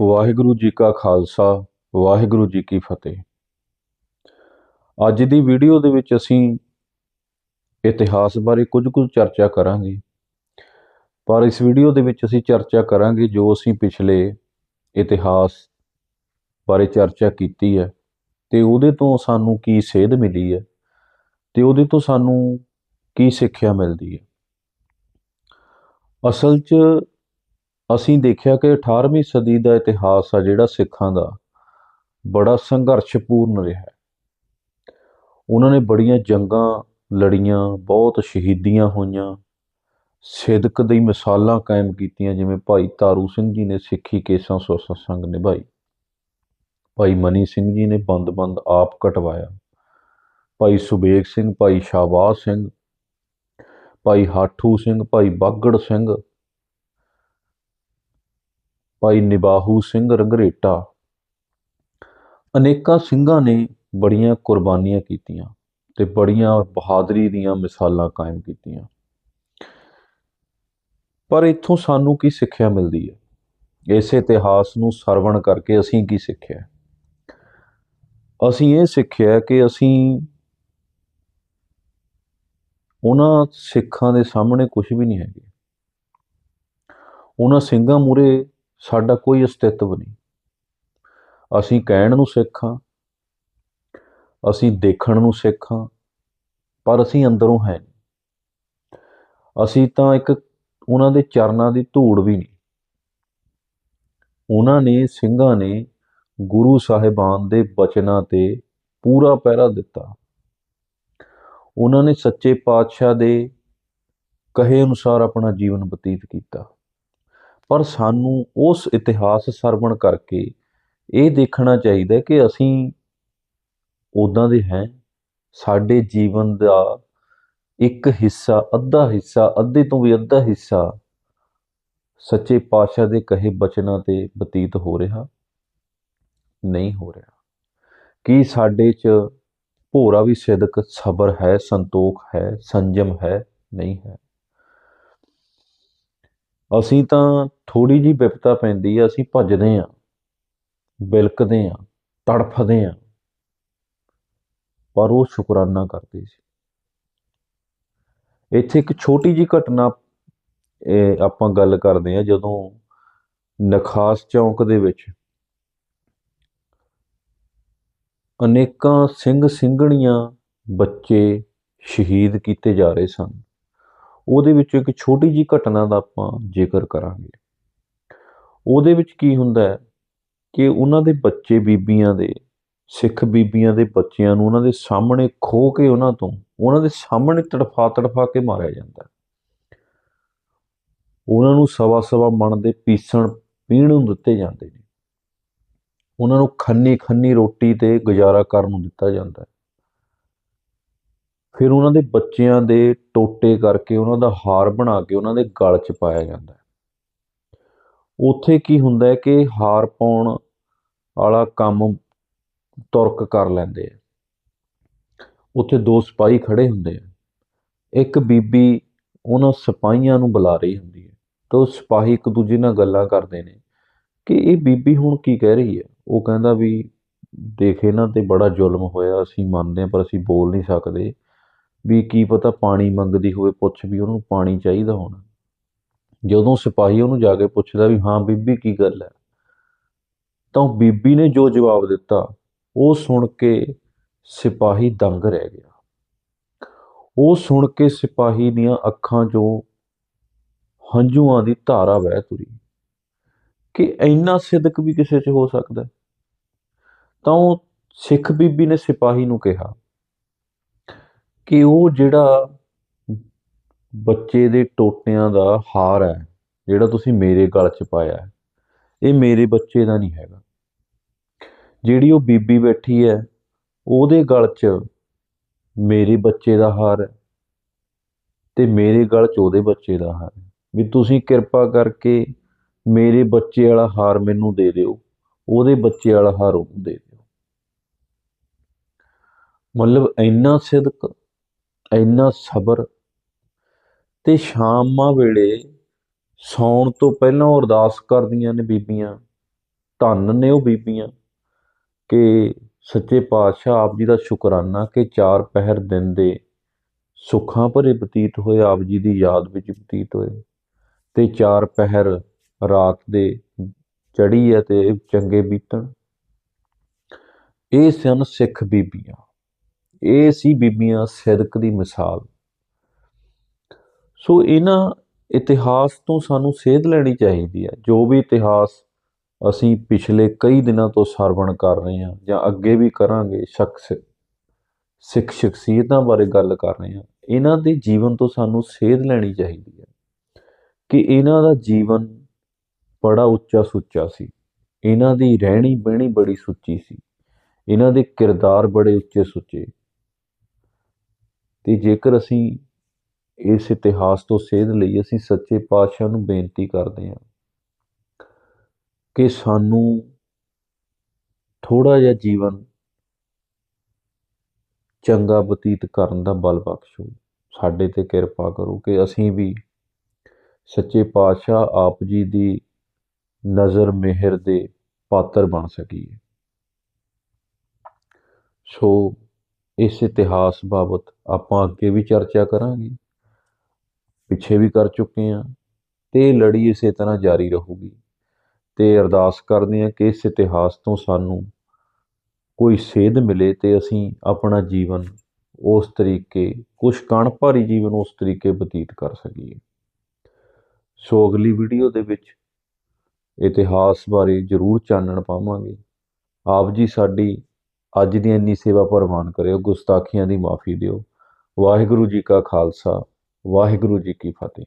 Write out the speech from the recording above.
ਵਾਹਿਗੁਰੂ ਜੀ ਕਾ ਖਾਲਸਾ, ਵਾਹਿਗੁਰੂ ਜੀ ਕੀ ਫਤਿਹ। ਅੱਜ ਦੀ ਵੀਡੀਓ ਦੇ ਵਿੱਚ ਅਸੀਂ ਇਤਿਹਾਸ ਬਾਰੇ ਕੁਝ ਕੁ ਚਰਚਾ ਕਰਾਂਗੇ। ਪਰ ਇਸ ਵੀਡੀਓ ਦੇ ਵਿੱਚ ਅਸੀਂ ਚਰਚਾ ਕਰਾਂਗੇ ਜੋ ਅਸੀਂ ਪਿਛਲੇ ਇਤਿਹਾਸ ਬਾਰੇ ਚਰਚਾ ਕੀਤੀ ਹੈ ਤੇ ਉਹਦੇ ਤੋਂ ਸਾਨੂੰ ਕੀ ਸੇਧ ਮਿਲੀ ਹੈ ਤੇ ਉਹਦੇ ਤੋਂ ਸਾਨੂੰ ਕੀ ਸਿੱਖਿਆ ਮਿਲਦੀ ਹੈ। ਅਸਲ 'ਚ ਅਸੀਂ ਦੇਖਿਆ ਕਿ 18ਵੀਂ ਸਦੀ ਦਾ ਇਤਿਹਾਸ ਆ ਜਿਹੜਾ ਸਿੱਖਾਂ ਦਾ, ਬੜਾ ਸੰਘਰਸ਼ਪੂਰਨ ਰਿਹਾ ਉਹਨਾਂ ਨੇ ਬੜੀਆਂ ਜੰਗਾਂ ਲੜੀਆਂ, ਬਹੁਤ ਸ਼ਹੀਦੀਆਂ ਹੋਈਆਂ, ਸਿਦਕ ਦੀ ਮਿਸਾਲਾਂ ਕਾਇਮ ਕੀਤੀਆਂ, ਜਿਵੇਂ ਭਾਈ ਤਾਰੂ ਸਿੰਘ ਜੀ ਨੇ ਸਿੱਖੀ ਕੇਸਾਂ ਸੋ ਸੰਗ ਨਿਭਾਈ। ਭਾਈ ਮਨੀ ਸਿੰਘ ਜੀ ਨੇ ਬੰਦ-ਬੰਦ ਆਪ ਕਟਵਾਇਆ। ਭਾਈ ਸੁਬੇਗ ਸਿੰਘ, ਭਾਈ ਸ਼ਾਬਾਜ਼ ਸਿੰਘ, ਭਾਈ ਹਾਠੂ ਸਿੰਘ, ਭਾਈ ਬਾਗੜ ਸਿੰਘ ਭਾਈ ਨਿਬਾਹੂ ਸਿੰਘ ਰੰਗਰੇਟਾ। ਅਨੇਕਾਂ ਸਿੰਘਾਂ ਨੇ ਬੜੀਆਂ ਕੁਰਬਾਨੀਆਂ ਕੀਤੀਆਂ ਤੇ ਬੜੀਆਂ ਬਹਾਦਰੀ ਦੀਆਂ ਮਿਸਾਲਾਂ ਕਾਇਮ ਕੀਤੀਆਂ। ਪਰ ਇੱਥੋਂ ਸਾਨੂੰ ਕੀ ਸਿੱਖਿਆ ਮਿਲਦੀ ਹੈ? ਇਸ ਇਤਿਹਾਸ ਨੂੰ ਸਰਵਣ ਕਰਕੇ ਅਸੀਂ ਕੀ ਸਿੱਖਿਆ? ਅਸੀਂ ਇਹ ਸਿੱਖਿਆ ਕਿ ਅਸੀਂ ਉਹਨਾਂ ਸਿੱਖਾਂ ਦੇ ਸਾਹਮਣੇ ਕੁਝ ਵੀ ਨਹੀਂ ਹੈਗੇ। ਉਹਨਾਂ ਸਿੰਘਾਂ ਮੂਰੇ ਸਾਡਾ ਕੋਈ ਅਸਤਿਤਵ ਨਹੀਂ। ਅਸੀਂ ਕਹਿਣ ਨੂੰ ਸਿੱਖ ਹਾਂ, ਅਸੀਂ ਦੇਖਣ ਨੂੰ ਸਿੱਖ ਹਾਂ, ਪਰ ਅਸੀਂ ਅੰਦਰੋਂ ਹੈ ਨਹੀਂ। ਅਸੀਂ ਤਾਂ ਇੱਕ ਉਹਨਾਂ ਦੇ ਚਰਨਾਂ ਦੀ ਧੂੜ ਵੀ ਨਹੀਂ। ਉਹਨਾਂ ਨੇ, ਸਿੰਘਾਂ ਨੇ ਗੁਰੂ ਸਾਹਿਬਾਨ ਦੇ ਬਚਨਾਂ ਤੇ ਪੂਰਾ ਪਹਿਰਾ ਦਿੱਤਾ। ਉਹਨਾਂ ਨੇ ਸੱਚੇ ਪਾਤਸ਼ਾਹ ਦੇ ਕਹੇ ਅਨੁਸਾਰ ਆਪਣਾ ਜੀਵਨ ਬਤੀਤ ਕੀਤਾ। ਪਰ ਸਾਨੂੰ ਉਸ ਇਤਿਹਾਸ ਸਰਵਣ ਕਰਕੇ ਇਹ ਦੇਖਣਾ ਚਾਹੀਦਾ ਕਿ ਅਸੀਂ ਉਦਾਂ ਦੇ ਹੈ। ਸਾਡੇ ਜੀਵਨ ਦਾ ਇੱਕ ਹਿੱਸਾ, ਅੱਧਾ ਹਿੱਸਾ, ਅੱਧੇ ਤੋਂ ਵੀ ਅੱਧਾ ਹਿੱਸਾ ਸੱਚੇ ਪਾਤਸ਼ਾਹ ਦੇ ਕਹੇ ਬਚਨਾਂ ਤੇ ਬਤੀਤ ਹੋ ਰਿਹਾ, ਨਹੀਂ ਹੋ ਰਿਹਾ। ਕੀ ਸਾਡੇ 'ਚ ਭੋਰਾ ਵੀ ਸਿਦਕ, ਸਬਰ ਹੈ, ਸੰਤੋਖ ਹੈ, ਸੰਜਮ ਹੈ, ਨਹੀਂ ਹੈ। ਅਸੀਂ ਤਾਂ ਥੋੜੀ ਜੀ ਵਿਪਤਾ ਪੈਂਦੀ ਆ, ਅਸੀਂ ਭੱਜਦੇ ਆ ਬਿਲਕਦੇ ਆ ਤੜਫਦੇ ਆ ਪਰ ਉਹ ਸ਼ੁਕਰਾਨਾ ਕਰਦੇ ਸੀ। ਇੱਥੇ ਇੱਕ ਛੋਟੀ ਜੀ ਘਟਨਾ, ਇਹ ਆਪਾਂ ਗੱਲ ਕਰਦੇ ਆ ਜਦੋਂ ਨਖਾਸ ਚੌਂਕ ਦੇ ਵਿੱਚ ਅਨੇਕਾਂ ਸਿੰਘ ਸਿੰਘਣੀਆਂ ਬੱਚੇ ਸ਼ਹੀਦ ਕੀਤੇ ਜਾ ਰਹੇ ਸਨ। ਉਹਦੇ ਵਿੱਚ ਇੱਕ ਛੋਟੀ ਜੀ ਘਟਨਾ ਦਾ ਆਪਾਂ ਜ਼ਿਕਰ ਕਰਾਂਗੇ। ਉਹਦੇ ਵਿੱਚ ਕੀ ਹੁੰਦਾ ਹੈ ਕਿ ਉਹਨਾਂ ਦੇ ਬੱਚੇ ਬੀਬੀਆਂ ਦੇ, ਸਿੱਖ ਬੀਬੀਆਂ ਦੇ ਬੱਚਿਆਂ ਨੂੰ ਉਹਨਾਂ ਦੇ ਸਾਹਮਣੇ ਖੋ ਕੇ ਉਹਨਾਂ ਤੋਂ, ਉਹਨਾਂ ਦੇ ਸਾਹਮਣੇ ਤੜਫਾ ਤੜਫਾ ਕੇ ਮਾਰਿਆ ਜਾਂਦਾ ਉਹਨਾਂ ਨੂੰ ਸਵਾ ਸਵਾ ਮਣ ਦੇ ਪੀਸਣ, ਪੀਣ ਨੂੰ ਦਿੱਤੇ ਜਾਂਦੇ ਨੇ। ਉਹਨਾਂ ਨੂੰ ਖੰਨੀ ਖੰਨੀ ਰੋਟੀ ਤੇ ਗੁਜ਼ਾਰਾ ਕਰਨ ਨੂੰ ਦਿੱਤਾ ਜਾਂਦਾ ਫਿਰ ਉਹਨਾਂ ਦੇ ਬੱਚਿਆਂ ਦੇ ਟੋਟੇ ਕਰਕੇ ਉਹਨਾਂ ਦਾ ਹਾਰ ਬਣਾ ਕੇ ਉਹਨਾਂ ਦੇ ਗਲ 'ਚ ਪਾਇਆ ਜਾਂਦਾ ਉੱਥੇ ਕੀ ਹੁੰਦਾ ਹੈ ਕਿ ਹਾਰ ਪਾਉਣ ਵਾਲਾ ਕੰਮ ਤੁਰਕ ਕਰ ਲੈਂਦੇ ਆ ਉੱਥੇ ਦੋ ਸਿਪਾਹੀ ਖੜੇ ਹੁੰਦੇ ਆ ਇੱਕ ਬੀਬੀ ਉਹਨਾਂ ਸਿਪਾਹੀਆਂ ਨੂੰ ਬੁਲਾ ਰਹੀ ਹੁੰਦੀ ਹੈ ਤਾਂ ਉਹ ਸਿਪਾਹੀ ਇੱਕ ਦੂਜੇ ਨਾਲ ਗੱਲਾਂ ਕਰਦੇ ਨੇ ਕਿ ਇਹ ਬੀਬੀ ਹੁਣ ਕੀ ਕਹਿ ਰਹੀ ਹੈ? ਉਹ ਕਹਿੰਦਾ ਵੀ ਦੇਖ ਇਹਨਾਂ ਤੇ ਬੜਾ ਜ਼ੁਲਮ ਹੋਇਆ, ਅਸੀਂ ਮੰਨਦੇ ਹਾਂ ਪਰ ਅਸੀਂ ਬੋਲ ਨਹੀਂ ਸਕਦੇ। ਵੀ ਕੀ ਪਤਾ ਪਾਣੀ ਮੰਗਦੀ ਹੋਵੇ, ਪੁੱਛ ਵੀ ਉਹਨੂੰ ਪਾਣੀ ਚਾਹੀਦਾ ਹੋਣਾ। ਜਦੋਂ ਸਿਪਾਹੀ ਉਹਨੂੰ ਜਾ ਕੇ ਪੁੱਛਦਾ ਵੀ ਹਾਂ ਬੀਬੀ ਕੀ ਗੱਲ ਹੈ? ਤਾਂ ਉਹ ਬੀਬੀ ਨੇ ਜੋ ਜਵਾਬ ਦਿੱਤਾ, ਉਹ ਸੁਣ ਕੇ ਸਿਪਾਹੀ ਦੰਗ ਰਹਿ ਗਿਆ। ਉਹ ਸੁਣ ਕੇ ਸਿਪਾਹੀ ਦੀਆਂ ਅੱਖਾਂ 'ਚੋਂ ਹੰਝੂਆਂ ਦੀ ਧਾਰਾ ਵਹਿ ਤੁਰੀ। ਕਿ ਇੰਨਾ ਸਿਦਕ ਵੀ ਕਿਸੇ 'ਚ ਹੋ ਸਕਦਾ ਤਾਂ ਉਹ ਸਿੱਖ ਬੀਬੀ ਨੇ ਸਿਪਾਹੀ ਨੂੰ ਕਿਹਾ ਕਿ ਉਹ ਜਿਹੜਾ ਬੱਚੇ ਦੇ ਟੋਟਿਆਂ ਦਾ ਹਾਰ ਹੈ, ਜਿਹੜਾ ਤੁਸੀਂ ਮੇਰੇ ਗਲ 'ਚ ਪਾਇਆ ਹੈ, ਇਹ ਮੇਰੇ ਬੱਚੇ ਦਾ ਨਹੀਂ ਹੈਗਾ। ਜਿਹੜੀ ਉਹ ਬੀਬੀ ਬੈਠੀ ਹੈ, ਉਹਦੇ ਗਲ 'ਚ ਮੇਰੇ ਬੱਚੇ ਦਾ ਹਾਰ ਹੈ ਤੇ ਮੇਰੇ ਗਲ 'ਚ ਉਹਦੇ ਬੱਚੇ ਦਾ ਹਾਰ ਹੈ। ਵੀ ਤੁਸੀਂ ਕਿਰਪਾ ਕਰਕੇ ਮੇਰੇ ਬੱਚੇ ਵਾਲਾ ਹਾਰ ਮੈਨੂੰ ਦੇ ਦਿਓ, ਉਹਦੇ ਬੱਚੇ ਵਾਲਾ ਹਾਰ ਉਹਨੂੰ ਦੇ ਦਿਓ। ਮਤਲਬ ਇੰਨਾ ਸਿਦਕ ਇੰਨਾ ਸਬਰ ਤੇ ਸ਼ਾਮਾਂ ਵੇਲੇ ਸੌਣ ਤੋਂ ਪਹਿਲਾਂ ਉਹ ਅਰਦਾਸ ਕਰਦੀਆਂ ਨੇ ਬੀਬੀਆਂ, ਧੰਨ ਨੇ ਉਹ ਬੀਬੀਆਂ ਕਿ ਸੱਚੇ ਪਾਤਸ਼ਾਹ ਆਪ ਜੀ ਦਾ ਸ਼ੁਕਰਾਨਾ ਕਿ ਚਾਰ ਪਹਿਰ ਦਿਨ ਦੇ ਸੁੱਖਾਂ ਭਰੇ ਬਤੀਤ ਹੋਏ, ਆਪ ਜੀ ਦੀ ਯਾਦ ਵਿੱਚ ਬਤੀਤ ਹੋਏ ਤੇ ਚਾਰ ਪਹਿਰ ਰਾਤ ਦੇ ਚੜੀ ਹੈ ਤੇ ਚੰਗੇ ਬੀਤਣ। ਇਹ ਸਨ ਸਿੱਖ ਬੀਬੀਆਂ। ਇਹ ਸੀ ਬੀਬੀਆਂ ਸਿਦਕ ਦੀ ਮਿਸਾਲ। ਸੋ ਇਹਨਾਂ ਇਤਿਹਾਸ ਤੋਂ ਸਾਨੂੰ ਸੇਧ ਲੈਣੀ ਚਾਹੀਦੀ ਹੈ। ਜੋ ਵੀ ਇਤਿਹਾਸ ਅਸੀਂ ਪਿਛਲੇ ਕਈ ਦਿਨਾਂ ਤੋਂ ਸਰਵਣ ਕਰ ਰਹੇ ਹਾਂ ਜਾਂ ਅੱਗੇ ਵੀ ਕਰਾਂਗੇ, ਸ਼ਖਸ, ਸਿੱਖ ਸ਼ਖਸੀਅਤਾਂ ਬਾਰੇ ਗੱਲ ਕਰ ਰਹੇ ਹਾਂ, ਇਹਨਾਂ ਦੇ ਜੀਵਨ ਤੋਂ ਸਾਨੂੰ ਸੇਧ ਲੈਣੀ ਚਾਹੀਦੀ ਹੈ ਕਿ ਇਹਨਾਂ ਦਾ ਜੀਵਨ ਬੜਾ ਉੱਚਾ ਸੁੱਚਾ ਸੀ। ਇਹਨਾਂ ਦੀ ਰਹਿਣੀ ਬਹਿਣੀ ਬੜੀ ਸੁੱਚੀ ਸੀ। ਇਹਨਾਂ ਦੇ ਕਿਰਦਾਰ ਬੜੇ ਉੱਚੇ ਸੁੱਚੇ ਤੇ ਜੇਕਰ ਅਸੀਂ ਇਸ ਇਤਿਹਾਸ ਤੋਂ ਸੇਧ ਲਈ ਅਸੀਂ ਸੱਚੇ ਪਾਤਸ਼ਾਹ ਨੂੰ ਬੇਨਤੀ ਕਰਦੇ ਹਾਂ ਕਿ ਸਾਨੂੰ ਥੋੜਾ ਜਿਹਾ ਜੀਵਨ ਚੰਗਾ ਬਤੀਤ ਕਰਨ ਦਾ ਬਲ ਬਖਸ਼ੋ, ਸਾਡੇ ਤੇ ਕਿਰਪਾ ਕਰੋ ਕਿ ਅਸੀਂ ਵੀ ਸੱਚੇ ਪਾਤਸ਼ਾਹ ਆਪ ਜੀ ਦੀ ਨਜ਼ਰ ਮਿਹਰ ਦੇ ਪਾਤਰ ਬਣ ਸਕੀਏ। ਸੋ ਇਸ ਇਤਿਹਾਸ ਬਾਬਤ ਆਪਾਂ ਅੱਗੇ ਵੀ ਚਰਚਾ ਕਰਾਂਗੇ। ਪਿੱਛੇ ਵੀ ਕਰ ਚੁੱਕੇ ਹਾਂ ਤੇ ਇਹ ਲੜੀ ਇਸੇ ਤਰ੍ਹਾਂ ਜਾਰੀ ਰਹੂਗੀ। ਤੇ ਅਰਦਾਸ ਕਰਦੇ ਹਾਂ ਕਿ ਇਸ ਇਤਿਹਾਸ ਤੋਂ ਸਾਨੂੰ ਕੋਈ ਸੇਧ ਮਿਲੇ ਤੇ ਅਸੀਂ ਆਪਣਾ ਜੀਵਨ ਉਸ ਤਰੀਕੇ, ਕੁਛ ਕਣ ਭਾਰੀ ਜੀਵਨ ਉਸ ਤਰੀਕੇ ਬਤੀਤ ਕਰ ਸਕੀਏ। ਸੋ ਅਗਲੀ ਵੀਡੀਓ ਦੇ ਵਿੱਚ ਇਤਿਹਾਸ ਬਾਰੇ ਜ਼ਰੂਰ ਚਾਨਣ ਪਾਵਾਂਗੇ। ਆਪ ਜੀ ਸਾਡੀ ਅੱਜ ਦੀ ਇੰਨੀ ਸੇਵਾ ਪ੍ਰਵਾਨ ਕਰਿਓ, ਗੁਸਤਾਖੀਆਂ ਦੀ ਮਾਫੀ ਦਿਓ। ਵਾਹਿਗੁਰੂ ਜੀ ਕਾ ਖਾਲਸਾ, ਵਾਹਿਗੁਰੂ ਜੀ ਕੀ ਫਤਿਹ।